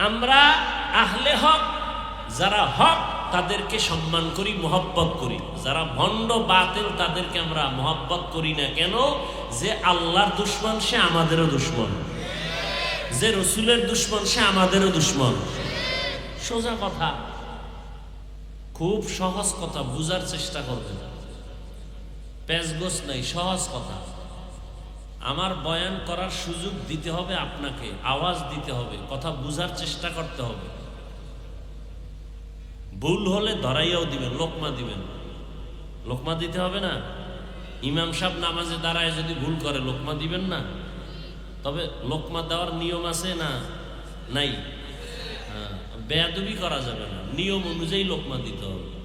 আমরা আহলে হক, যারা হক তাদেরকে সম্মান করি, মোহব্বত করি। যারা ভণ্ড বাতিল তাদেরকে আমরা মোহব্বত করি না। কেন? যে আল্লাহর দুশ্মন, সে আমাদেরও দুশ্মন। যে রসুলের দুশ্মন, সে আমাদেরও দুশ্মন। সোজা কথা, খুব সহজ কথা, বুঝার চেষ্টা করবেন। প্যাসগোস নাই, সহজ কথা। আমার বয়ান করার সুযোগ দিতে হবে আপনাকে আওয়াজ দিতে হবে কথা বুঝার চেষ্টা করতে হবে। ভুল হলে ধরাইয়াও দিবেন লোকমা দিবেন। লোকমা দিতে হবে না? ইমাম সাহেব নামাজে দাঁড়ায় যদি ভুল করে লোকমা দিবেন না? তবে লোকমা দেওয়ার নিয়ম আছে না নাই? হ্যাঁ, বেয়াদবি করা যাবে না। নিয়ম অনুযায়ী লোকমা দিতে হবে।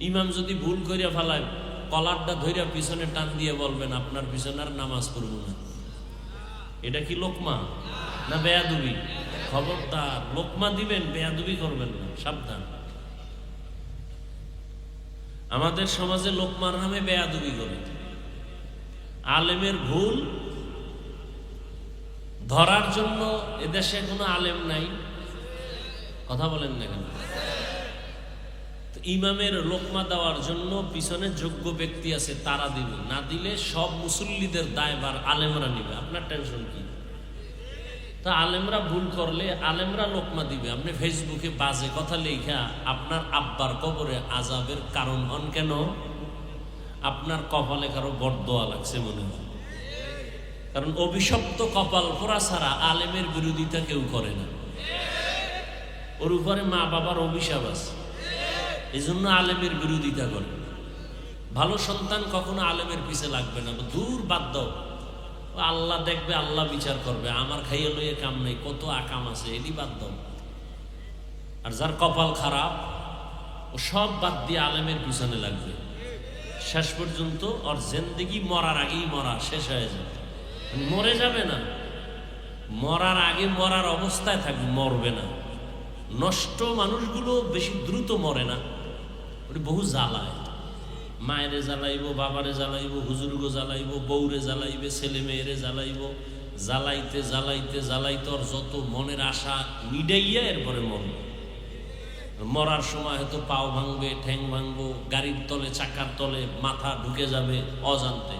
ইমাম যদি ভুল করিয়া ফেলায় কলারটা ধইরা পিছনে টান দিয়ে বলবেন, আপনার পিছনে আর নামাজ পড়ব না। এটা কি লোকমা না বেয়াদুবি? খবরদার, লোকমা দিবেন, বেয়াদুবি করবেন না, সাবধান। আমাদের সমাজে লোকমার নামে বেয়াদুবি করে। আলেমের ভুল ধরার জন্য এদেশে কোনো আলেম নাই। কথা বলেন না কেন? ইমামের লোকমা দেওয়ার জন্য পিছনে যোগ্য ব্যক্তি আছে, তারা দিবে। না দিলে সব মুসল্লিদের দায়বার আলেমরা নিবে। আপনার টেনশন কি? তা আলেমরা ভুল করলে আলেমরা লোকমা দিবে। আপনি ফেসবুকে বাজে কথা লেখা আপনার আব্বার কবরে আজাবের কারণ হন কেন? আপনার কপালে কারও বরদোয়া লাগছে মনে হয়। কারণ অভিশপ্ত কপাল পোড়া ছাড়া আলেমের বিরোধিতা কেউ করে না। ওর উপরে মা বাবার অভিশাপ আছে। এই জন্য আলেমের বিরোধিতা করে। ভালো সন্তান কখনো আলেমের পিছে লাগবে না। দূর বাদ দাও। আল্লাহ দেখবে, আল্লাহ বিচার করবে। আমার খাইয়ে লইয়ে কাম নেই, কত আকাম আছে এটি বাদ দাও। আর যার কপাল খারাপ, ও সব বাদ দিয়ে আলেমের পিছনে লাগবে। শেষ পর্যন্ত ওর জেন্দিগি মরার আগেই মরা, শেষ হয়ে যাবে। মানে মরে যাবে না। মরার আগে মরার অবস্থায় থাকবে, মরবে না। নষ্ট মানুষগুলো বেশি দ্রুত মরে না। ওটি বহু জ্বালায়। মায়েরে জ্বালাইব, বাবারে জ্বালাইব, হুজুরগো জ্বালাইব, বউরে জ্বালাইবে ছেলে মেয়েরে জ্বালাইব। জ্বালাইতে জ্বালাইতে জ্বালাইতে ওর যত মনের আশা নিডাইয়া এরপরে মরবে মরার সময় হয়তো পাও ভাঙবে, ঠ্যাং ভাঙবো, গাড়ির তলে, চাকার তলে মাথা ঢুকে যাবে অজান্তে।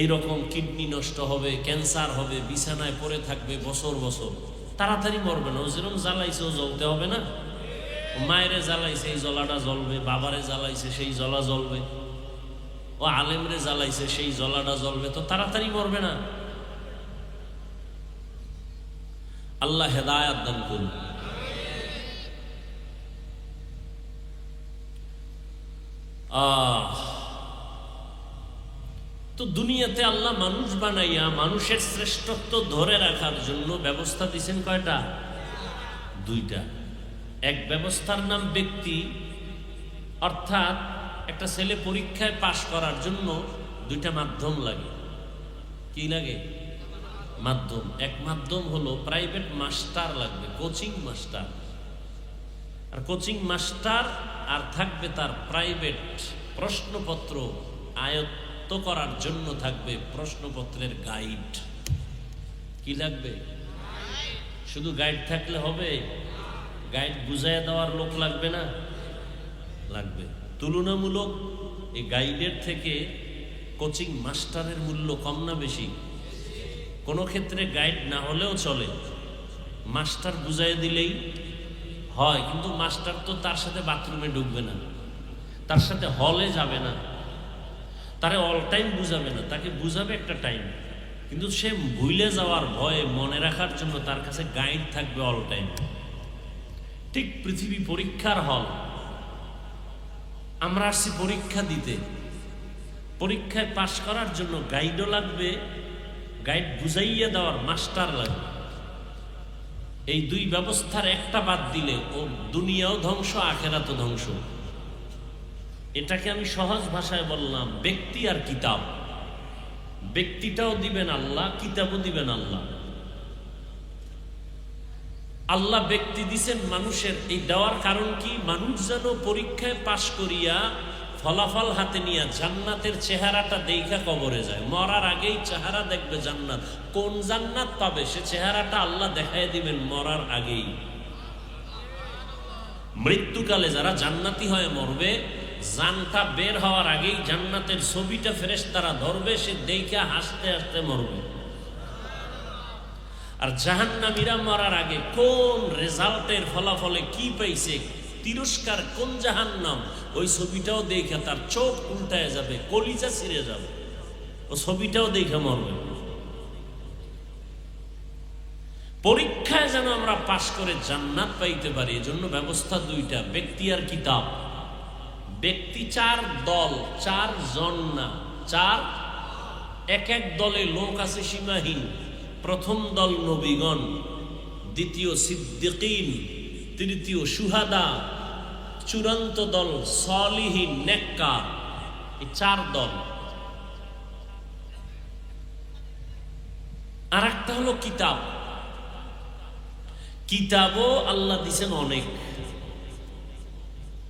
এই রকম কিডনি নষ্ট হবে, ক্যান্সার হবে, বিছানায় পড়ে থাকবে বছর বছর। তাড়াতাড়ি মরবে না, ও যেরকম জ্বালাইছে ও জ্বলতে হবে না। মায়েরে জ্বালাইছে, এই জ্বলাটা জ্বলবে, বাবারে জ্বালাইছে, সেই জ্বলা জ্বলবে। ও আলেমরে জ্বালাইছে, সেই জ্বলাটা জ্বলবে। তো তাড়াতাড়ি মরবে না। আল্লাহ হেদায়াত দান করুন। তো দুনিয়াতে আল্লাহ মানুষ বানাইয়া মানুষের শ্রেষ্ঠত্ব ধরে রাখার জন্য ব্যবস্থা দিয়েছেন কয়টা? দুইটা। এক ব্যবস্থার নাম ব্যক্তি অর্থাৎ একটা ছেলে পরীক্ষায় পাশ করার জন্য দুইটা মাধ্যম লাগে। কি লাগে? মাধ্যম। এক মাধ্যম হলো প্রাইভেট মাস্টার লাগবে কোচিং মাস্টার আর কোচিং মাস্টার আর থাকবে তার প্রাইভেট প্রশ্নপত্র আয়ত্ত করার জন্য থাকবে প্রশ্নপত্রের গাইড কি লাগবে? শুধু গাইড থাকলে হবে? গাইড বুঝাই দেওয়ার লোক লাগবে না? লাগবে। তুলনামূলক এই গাইডের থেকে কোচিং মাস্টারের মূল্য কম না বেশি? কোনো ক্ষেত্রে গাইড না হলেও চলে। মাস্টার বুঝাই দিলেই হয়, কিন্তু মাস্টার তো তার সাথে বাথরুমে ঢুকবে না। তার সাথে হলে যাবে না। তারে অল টাইম বুঝাবে না। তাকে বুঝাবে একটা টাইম। কিন্তু সে ভুলে যাওয়ার ভয়ে মনে রাখার জন্য তার কাছে গাইড থাকবে অল টাইম। ঠিক পৃথিবী পরীক্ষার হল। আমরা আসছি পরীক্ষা দিতে। পরীক্ষায় পাশ করার জন্য গাইডও লাগবে, গাইড বুঝাইয়া দেওয়ার মাস্টার লাগবে। এই দুই ব্যবস্থার একটা বাদ দিলে, ও দুনিয়াও ধ্বংস, আখেরাতও ধ্বংস। এটাকে আমি সহজ ভাষায় বললাম, ব্যক্তি আর কিতাব। ব্যক্তিটাও দিবেন আল্লাহ, কিতাবও দিবেন আল্লাহ। আল্লাহ ব্যক্তি দিছেন মানুষের। এই দেওয়ার কারণ কি? মানুষ যেন পরীক্ষায় পাশ করিয়া ফলাফল হাতে নিয়ে জান্নাতের চেহারাটা দেখা কবরে যায়। মরার আগেই চেহারা দেখবে জান্নাত। কোন জান্নাত পাবে? সে চেহারাটা আল্লাহ দেখাই দিবেন মরার আগেই। মৃত্যুকালে যারা জান্নাতি হয়ে মরবে, জানটা বের হওয়ার আগেই জান্নাতের ছবিটা ফেরেশ তারা ধরবে, সে দেখে হাসতে হাসতে মরবে। আর জাহান্নামীরা মরার আগে কোন রেজাল্টের ফলাফলে কি পাইছে, তিরস্কার কোন জাহান্নাম, ওই ছবিটাও দেখে তার চোখ উল্টায় যাবে, কলিজা ছিঁড়ে যাবে। ও ছবিটাও দেখে মরবে। পরীক্ষায় যেন আমরা পাশ করে জান্নাত পাইতে পারি, এজন্য ব্যবস্থা দুইটা, ব্যক্তি আর কিতাব। ব্যক্তি চার দল, চার জন না চার এক এক দলে লোক আছে সীমাহীন। প্রথম দল নবীগণ, দ্বিতীয় সিদ্দিকিন, তৃতীয় সুহাদা, চূড়ান্ত দল সলিহীন নেককা এই চার দল। আর একটা হলো কিতাব। কিতাবও আল্লাহ দিছেন অনেক।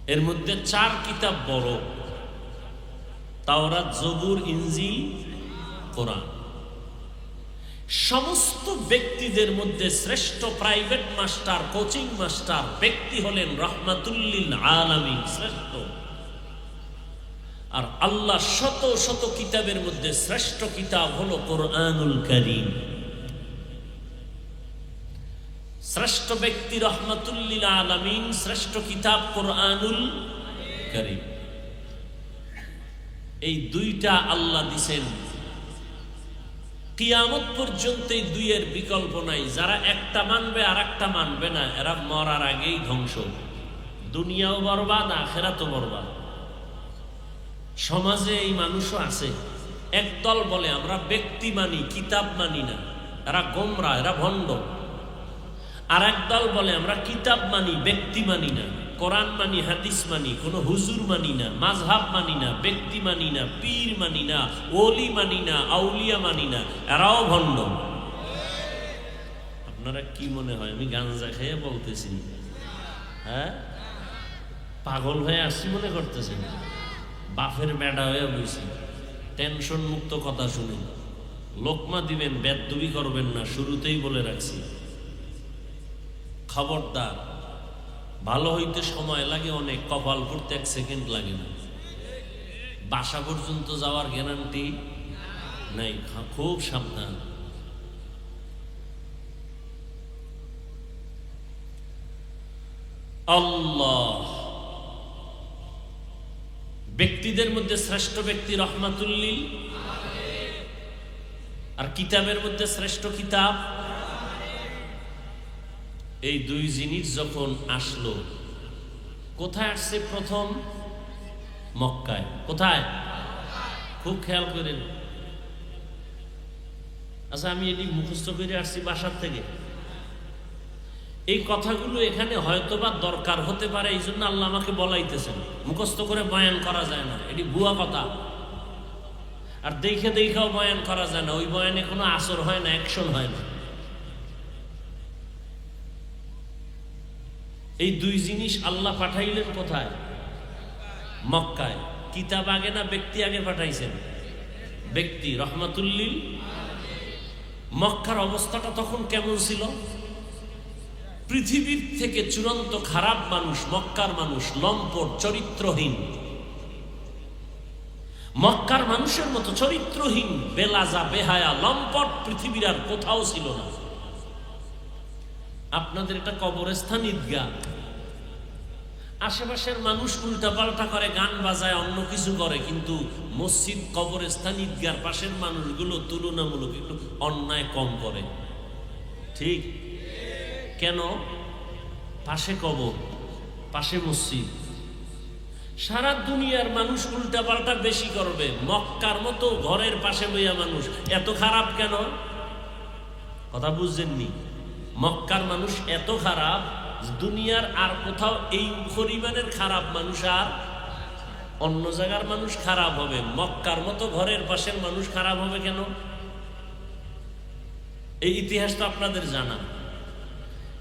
এর মধ্যে চার কিতাব বড়। তাওরাত, জবুর, ইনজিল, কোরআন। সমস্ত ব্যক্তিদের মধ্যে শ্রেষ্ঠ প্রাইভেট মাস্টার কোচিং মাস্টার ব্যক্তি হলেন রহমাতুল্লিল আলামিন, শ্রেষ্ঠ। আর আল্লাহ শত শত কিতাবের মধ্যে শ্রেষ্ঠ কিতাব হলো কোরআনুল করিম। শ্রেষ্ঠ ব্যক্তি রহমতুল্লিল আলমিন, শ্রেষ্ঠ কিতাব কোরআনুল করিম। এই দুইটা আল্লাহ দিছেন কিয়ামত পর্যন্ত এই দুইয়ের বিকল্প নাই। যারা একটা মানবে আর একটা মানবে না, এরা মরার আগেই ধ্বংস। দুনিয়াও বরবাদ, আখেরাতও বরবাদ। সমাজে এই মানুষও আছে। একদল বলে, আমরা ব্যক্তি মানি, কিতাব মানি না। এরা গোমরা, এরা ভণ্ড। আর দল বলে, আমরা কিতাব মানি, ব্যক্তি মানি না। কোরআন মানি, হাদিস মানি, কোনো হুজুর মানি না মাঝহাব মানি না, ব্যক্তি মানি না, পীর মানি না, ওলি মানি না, আউলিয়া মানি না, এরাও ভণ্ড। আপনারা কি মনে হয়? আমি গাঞ্জা খেয়ে বলতেছি। হ্যাঁ? পাগল হয়ে আসছি মনে করতেছেন? বাফের বেড়া হয়ে বলছি টেনশন মুক্ত কথা শুনুন। লোকমা দিবেন, বেদবি করবেন না, শুরুতেই বলে রাখছি। খবরদার। ভালো হইতে সময় লাগে, অনেক কপাল করতে এক সেকেন্ড লাগে না। বাসা পর্যন্ত যাওয়ার গ্যারান্টি নাই খুব সাবধান। ব্যক্তিদের মধ্যে শ্রেষ্ঠ ব্যক্তি রহমাতুল্লিল। আর কিতাবের মধ্যে শ্রেষ্ঠ কিতাব এই দুই জিনিস যখন আসলো, কোথায় আসছে প্রথম? মক্কায়। কোথায়? খুব খেয়াল করেন। আচ্ছা আমি এটি মুখস্থ করে আসছি বাসার থেকে। এই কথাগুলো এখানে হয়তোবা দরকার হতে পারে, এই জন্য আল্লাহ আমাকে বলাইতেছেন। মুখস্থ করে বয়ান করা যায় না। এটি ভুয়া কথা। আর দেখে দেখেও বয়ান করা যায় না। ওই বয়ানে কোনো আসর হয় না, অ্যাকশন হয় না। এই দুই জিনিস আল্লাহ পাঠাইলেন কোথায়? মক্কায়। কিতাব আগে না ব্যক্তি আগে পাঠাইছেন? ব্যক্তি, রহমাতুল্লিল মক্কার অবস্থাটা তখন কেমন ছিল? পৃথিবীর থেকে চূড়ান্ত খারাপ মানুষ, মক্কার মানুষ, লম্পট, চরিত্রহীন। মক্কার মানুষের মতো চরিত্রহীন, বেলাজা, বেহায়া, লম্পট পৃথিবীর আর কোথাও ছিল না। আপনাদের এটা কবরস্থান ঈদগাহ। আশেপাশের মানুষ উল্টা পাল্টা করে, গান বাজায়, অন্য কিছু করে, কিন্তু মসজিদ, কবরস্থান, ঈদগার পাশের মানুষগুলো তুলনামূলক একটু অন্যায় কম করে। ঠিক? কেন? পাশে কবর, পাশে মসজিদ। সারা দুনিয়ার মানুষ উল্টা পাল্টা বেশি করবে। মক্কার মতো ঘরের পাশে বইয়া মানুষ, এত খারাপ কেন? কথা বুঝছেননি মক্কার মানুষ এত খারাপ, দুনিয়ার আর কোথাও এই পরিমাণের খারাপ মানুষ আর অন্য জায়গার মানুষ খারাপ হবে। মক্কার মতো ঘরের পাশের মানুষ খারাপ হবে কেন? এই ইতিহাস তো আপনাদের জানা।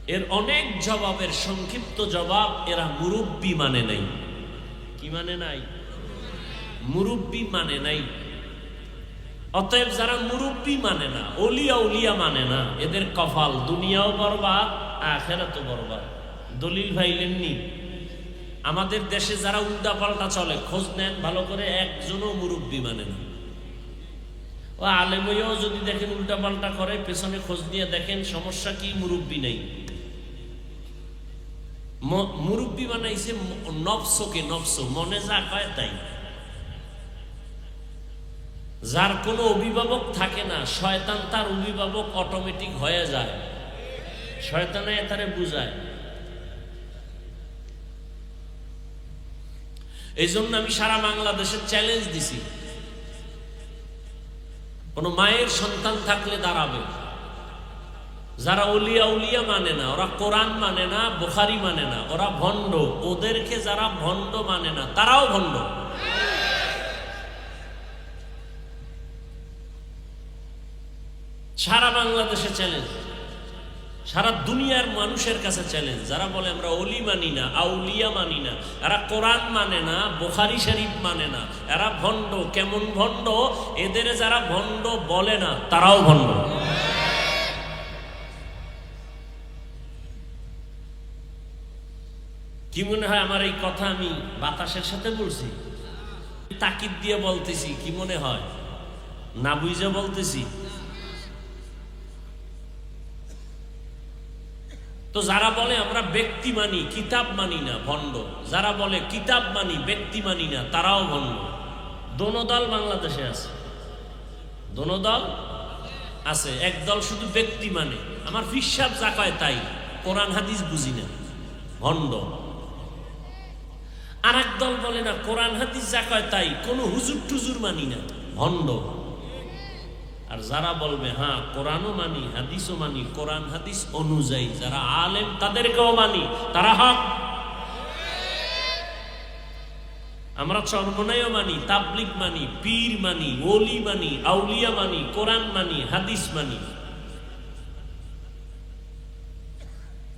এর অনেক জবাবের সংক্ষিপ্ত জবাব এরা মুরব্বী মানে নাই। কি মানে নাই? মুরব্বী মানে নাই। অতএব যারা মুরব্বী মানে না, অলিয়া উলিয়া মানে না, এদের কফাল দুনিয়াও বরবাদ আখেরাতো বরবাদ। দলিল ভাইলেননি আমাদের দেশে যারা উল্টা পাল্টা চলে, খোঁজ নেন, ভালো করে একজনও মুরব্বী মানে না। ও আলেমইও যদি দেখেন উল্টা পাল্টা করে, পেছনে খোঁজ নিয়ে দেখেন সমস্যা কি, মুরব্বী নেই। মুরব্বী বানাইছে নফসকে নফস মনে যা কয় তাই। যার কোনো অভিভাবক থাকে না, শয়তান তার অভিভাবক অটোমেটিক হয়ে যায়। শয়তানে তারে বুঝায়। এই জন্য আমি সারা বাংলাদেশে চ্যালেঞ্জ দিছি। কোন মায়ের সন্তান থাকলে দাঁড়াবে। যারা উলিয়া উলিয়া মানে না, ওরা কোরআন মানে না, বোখারি মানে না, ওরা ভণ্ড। ওদেরকে যারা ভণ্ড মানে না, তারাও ভণ্ড। সারা বাংলাদেশে চ্যালেঞ্জ সারা দুনিয়ার মানুষের কাছে চ্যালেঞ্জ যারা বলে আমরা অলি মানি না, আউলিয়া মানি না, এরা কোরআন মানে না, বোখারি শরীফ মানে না, এরা ভণ্ড, কেমন ভণ্ড? এদের যারা ভণ্ড বলে না, তারাও ভণ্ড। কি মনে হয় আমার এই কথা আমি বাতাসের সাথে বলছি? তাকিদ দিয়ে বলতেছি, কি মনে হয়? না বুঝে বলতেছি? তো যারা বলে আমরা ব্যক্তি মানি, কিতাব মানি না, ভণ্ড। যারা বলে কিতাব মানি, ব্যক্তি মানি না, তারাও ভণ্ড। দোনো দল বাংলাদেশে আছে। দোনো দল আছে। এক দল শুধু ব্যক্তি মানে। আমার ফিসাব যা কয় তাই। কোরআন, হাদিস বুঝি না। ভণ্ড। আর দল বলে না, কোরআন, হাদিস যা কয় তাই। কোনো হুজুর টুজুর মানি না। ভণ্ড। আর যারা বলবে হ্যাঁ কোরআনও মানি, হাদিসও মানি, কোরআন, হাদিস অনুযায়ী যারা আলেম, তাদেরকেও মানি, তারা হক? আমরা চর্মনাইও মানি তাবলিক মানি, পীর মানি, ওলি মানি, আউলিয়া মানি, কোরআন মানি, হাদিস মানি।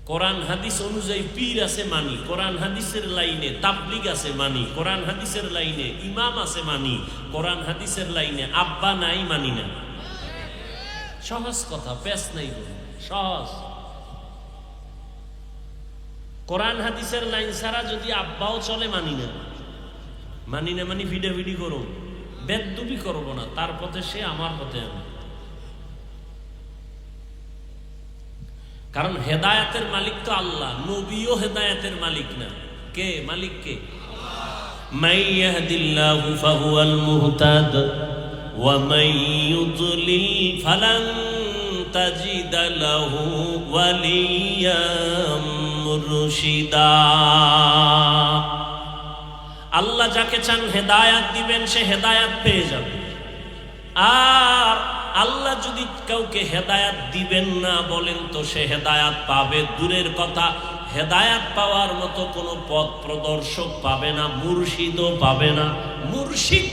কোরআন, হাদিস অনুযায়ী পীর আছে মানি, কোরআন, হাদিসের লাইনে তাবলিগ আছে মানি, কোরআন, হাদিসের লাইনে ইমাম আছে মানি, কোরআন, হাদিসের লাইনে আব্বা নাই মানি না। সহজ কথা পেস নাই সহজ। কোরআন হাদিসের লাইন ছাড়া যদি আব্বাও চলে মানি না। মানি না মানি ভিডাভিডি করো বেদুপি করব না তার পথে সে আমার পথে কারণ হেদায়াতের মালিক তো আল্লাহ নবীও হেদায়াতের মালিক না। কে? মালিক কে? মাইয়াহদিল্লাহু ফাহুয়াল ومن يضلل فلن تجد له وليا مرشدا আল্লাহ যাকে চান হেদায়াত দিবেন সে হেদায়াত পেয়ে যাবে আর আল্লাহ যদি কাউকে হেদায়াত দিবেন না বলেন তো সে হেদায়াত পাবে দূরের কথা হেদায়াত পাওয়ার মতো কোনো পথ প্রদর্শক পাবে না মুর্শিদও পাবে না মুর্শিদ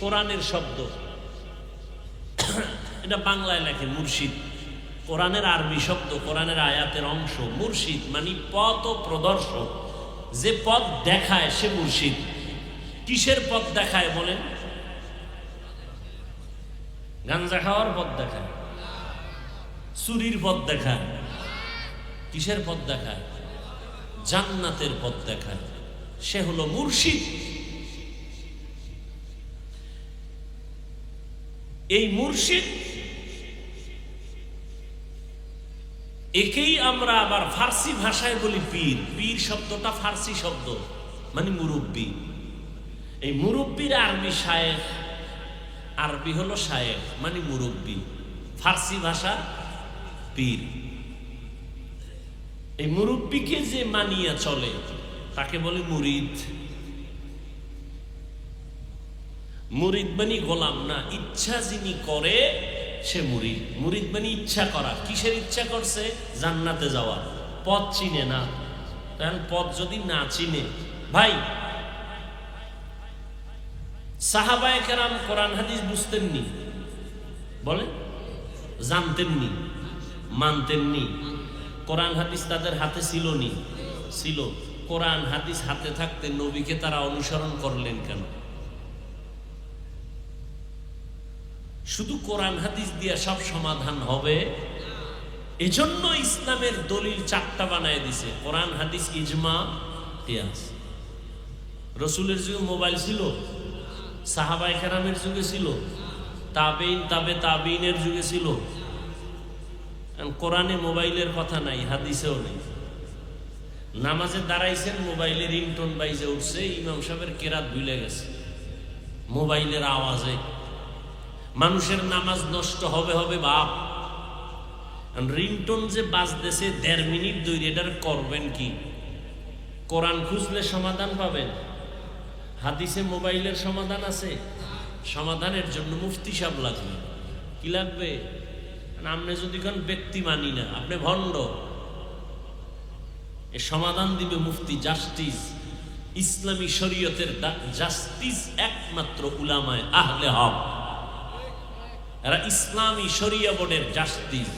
কোরআনের শব্দ এটা বাংলায় লেখে মুর্শিদ। কোরআনের আরবি শব্দ, কোরআনের আয়াতের অংশ, মুর্শিদ মানে পথ ও প্রদর্শক। যে পথ দেখায় সে মুর্শিদ। কিসের পথ দেখায় বলেন? গাঞ্জা খাওয়ার পথ দেখায়। চুরির পথ দেখায়। কিসের পথ দেখায়? জান্নাতের পথ দেখায়। সে হলো মুর্শিদ। এই মুর্শিদ একেই আমরা আবার ফার্সি ভাষায় বলি পীর পীর শব্দটা ফার্সি শব্দ মানে মুরব্বী। এই মুরব্বীর আরবি শায়েখ, আরবি হলো শায়েখ মানে মুরব্বী। ফার্সি ভাষা পীর এই মুরব্বীকে যে মানিয়া চলে, তাকে বলে মুরিদ। মুরিদ মানে গোলাম না, ইচ্ছা যিনি করে সে মুরিদ। মুরিদ মানে ইচ্ছা করা। কিসের ইচ্ছা করছে? জান্নাতে যাওয়া। পথ চিনে না। তাহলে পথ যদি না চিনে, ভাই, সাহাবায়ে কেরাম কোরআন হাদিস বুঝতেননি। বলে জানতেননি, মানতেননি। কোরআন হাদিস তাদের হাতে ছিল নি ছিল। কোরআন হাদিস হাতে থাকতে নবীকে তারা অনুসরণ করলেন কেন? শুধু কোরআন হাদিস দিয়ে সব সমাধান হবে। এজন্য ইসলামের দলিল চারটা বানায় দিছে। কোরআন, হাদিস, ইজমা কিয়াস রসুলের যুগে মোবাইল ছিল সাহাবাই কেরামের যুগে ছিল, তাবেইন, তাবে তাবিনের যুগে ছিল। কোরআনে মোবাইলের কথা নাই, হাদিসেও নেই। নামাজে দাঁড়াইছেন, মোবাইলের রিংটোন বাইজে উঠছে, ইমাম সাহেবের কেরাত ভুলে গেছে। মোবাইলের আওয়াজে মানুষের নামাজ নষ্ট হবে হবে বাপ। রিংটোন যে বাজতেছে দেড় মিনিট দুই এটার করবেন কি? কোরআন খুঁজলে সমাধান পাবেন। হাদিসে মোবাইলের সমাধান আছে। সমাধানের জন্য মুফতি সাহ লাগবে। কি লাগবে? আপনি যদি কোন ব্যক্তি মানি না, আপনি ভণ্ড। এ সমাধান দিবে মুফতি জাস্টিস, ইসলামী শরীয়তের জাস্টিস একমাত্র উলামায় আহলে হক। এরা ইসলামী শরিয়া বোর্ডের জাস্টিস।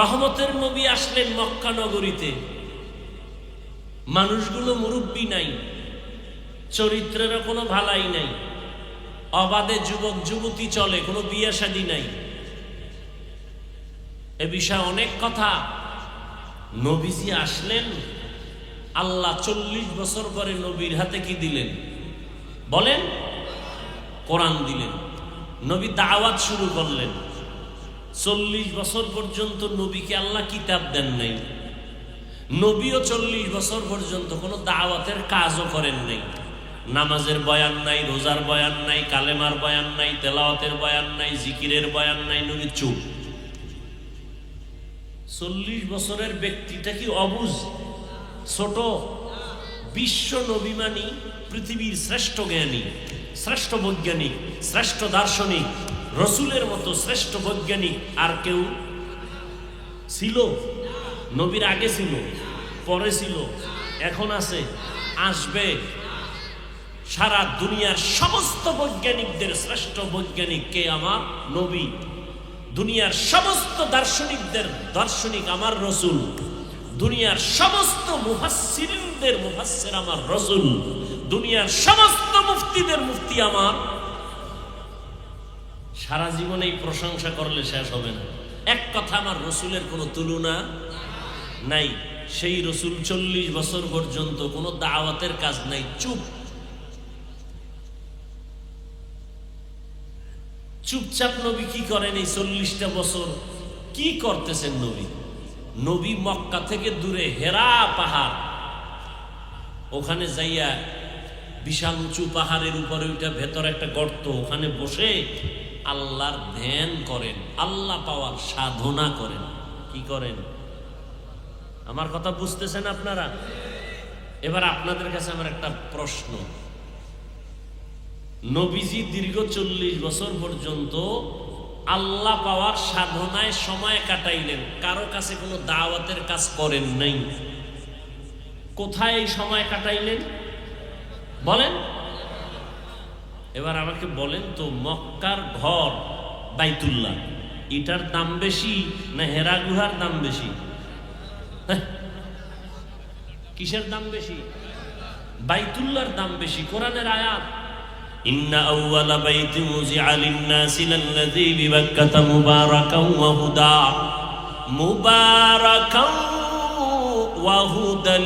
রহমতের নবী আসলেন মক্কা নগরীতে। মানুষগুলো মুরব্বী নাই, চরিত্রেরও কোনো ভালাই নাই, অবাধে যুবক যুবতী চলে, কোনো বিয়ে শাদী নাই। এ বিষয়ে অনেক কথা। নবীজি আসলেন আল্লাহ চল্লিশ বছর পরে নবীর হাতে কি দিলেন? বলেন, কোরআন দিলেন। নবী দাওয়াত শুরু করলেন। চল্লিশ বছর পর্যন্ত নবীকে আল্লাহ কিতাব দেন নাই। নবীও চল্লিশ বছর পর্যন্ত কোনো দাওয়াতের কাজও করেন নাই। নামাজের বয়ান নাই, রোজার বয়ান নাই, কালেমার বয়ান নাই, তেলাওয়াতের বয়ান নাই, জিকিরের বয়ান নাই, নবী চুপ। চল্লিশ বছরের ব্যক্তিটা কি অবুজ ছোট বিশ্ব নবীমানী, পৃথিবীর শ্রেষ্ঠ জ্ঞানী, শ্রেষ্ঠ বৈজ্ঞানিক, শ্রেষ্ঠ দার্শনিক, রসুলের মতো শ্রেষ্ঠ বৈজ্ঞানিক আর কেউ ছিল? নবীর আগে ছিল, পরে ছিল, এখন আছে, আসবে। সারা দুনিয়ার সমস্ত বৈজ্ঞানিকদের শ্রেষ্ঠ বৈজ্ঞানিক কে আমার? নবী। দুনিয়ার সমস্ত দার্শনিকদের, দার্শনিক আমার রসুল। দুনিয়ার সমস্ত মুফাসসিরিনদের মুফাসসির আমার রসুল দুনিয়ার সমস্ত মুফতিদের মুফতি আমার। সারা জীবন এই প্রশংসা করলে শেষ হবে না। এক কথা আমার রসুলের কোনো তুলনা নাই। সেই রসুল চল্লিশ বছর পর্যন্ত কোনো দাওয়াতের কাজ নাই। চুপ। চুপচাপ নবী কি করেন এই চল্লিশটা বছর? কি করতেছেন নবী? নবী মক্কা থেকে দূরে হেরা পাহাড়। ওখানে যাইয়া বিশাল উঁচু পাহাড়ের উপরে ওইটা ভেতর একটা গর্ত, ওখানে বসে আল্লাহর ধ্যান করেন, আল্লাহ পাওয়ার সাধনা করেন। কি করেন? আমার কথা বুঝতেছেন আপনারা? এবার আপনাদের কাছে আমার একটা প্রশ্ন। নবীজি দীর্ঘ চল্লিশ বছর পর্যন্ত আল্লাহ পাওয়ার সাধনায় সময় কাটাইলেন। কারও কাছে কোনো দাওয়াতের কাজ করেন নাই। কোথায় এই সময় কাটাইলেন? বলেন। এবার আমাকে বলেন তো, মক্কার ঘর, বাইতুল্লাহ, এটার দাম বেশি না হেরা গুহার দাম বেশি? হ্যাঁ? কিসের দাম বেশি? বাইতুল্লার দাম বেশি, কোরআনের আয়াত। إن أول بيت وزع للناس للذي ببكة مباركا وهدى مباركا وهدى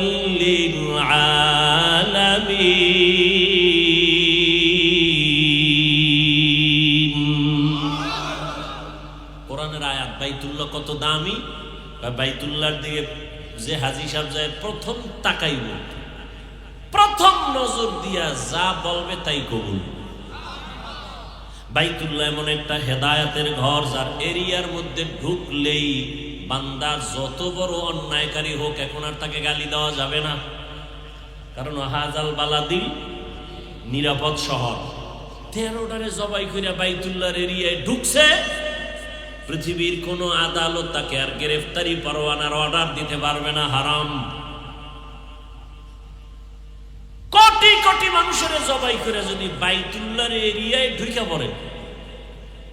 للعالمين কোরআনের আয়াত বাইতুল্লাহ কত দামি বা বাইতুল্লাহর দিকে যে হাজি সাহেব যায় প্রথম তাকাইব প্রথম নজর দিয়া যা বলবে তাই কবুল। বাইতুল্লাহ এমন একটা হেদায়াতের ঘর যার এরিয়ার মধ্যে ঢুকলেই বান্দা যত বড় অন্যায়কারী হোক, এখন আর তাকে গালি দেওয়া যাবে না। কারণ হাজাল বালাদি নিরাপদ শহর। তেরোটারে জবাই করিয়া বাইতুল্লাহর এরিয়ায় ঢুকছে, পৃথিবীর কোন আদালত তাকে আর গ্রেফতারি, পরোয়ানার অর্ডার দিতে পারবে না, হারাম। মানুষের জবাই করে যদি বাইতুল্লার এরিয়ায় ঢুকে পড়ে,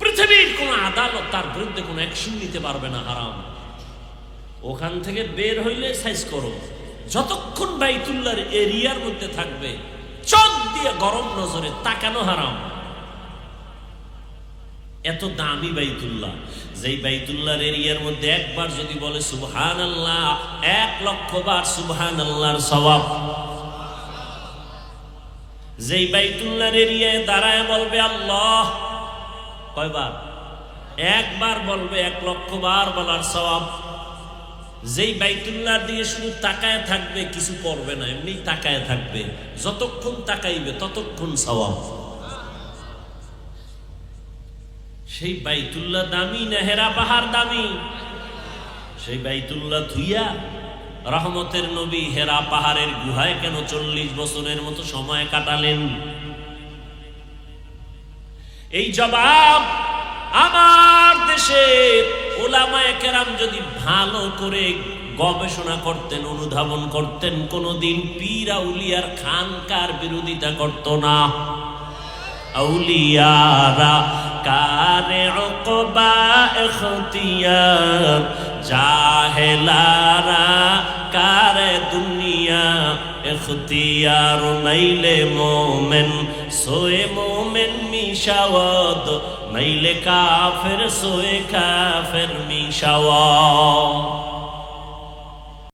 পৃথিবীর কোন আদালত তার বিরুদ্ধে কোনো অ্যাকশন নিতে পারবে না, হারাম। ওখান থেকে বের হইলে সাইজ করো। যতক্ষণ বাইতুল্লাহর এরিয়ার মধ্যে থাকবে, চোখ দিয়ে গরম নজরে তাকানো হারাম। এত দামি বাইতুল্লাহ, যেই বাইতুল্লাহর এরিয়ার মধ্যে একবার যদি বলে সুবহান আল্লাহ এক লক্ষ বার সুবহান আল্লাহর সবাব যেই বাইতুল্লাহর এরিয়ায় দাঁড়ায় বলবে আল্লাহ, কয়বার? একবার বলবে, এক লক্ষ বার বলার সবাব যেই বাইতুল্লাহ দিয়ে শুধু তাকায় থাকবে, কিছু করবে না এমনি তাকায় থাকবে। যতক্ষণ তাকাইবে, ততক্ষণ সবাব সেই বাইতুল্লাহ দামি না হেরা পাহাড় দামি। সেই বাইতুল্লাহ থুইয়া রহমতের নবী হেরা পাহাড়ের গুহায় কেন চল্লিশ বছরের মতো সময় কাটালেন? এই জবাব আমার দেশে ওলামায়ে কেরাম যদি ভালো করে গবেষণা করতেন, অনুধাবন করতেন, কোনোদিন পীর আউলিয়ার খানকার বিরোধিতা করত না। আউলিয়ারা কারে অকবা এখতিয়ার জাহেলারা কার দুনিয়া এখতিয়ার নাইলে মোমেন, সোয়ে মোমেন মিশাওয়াদ নাইলে কাফের, সোয়ে কাফের মিশাওয়াদ।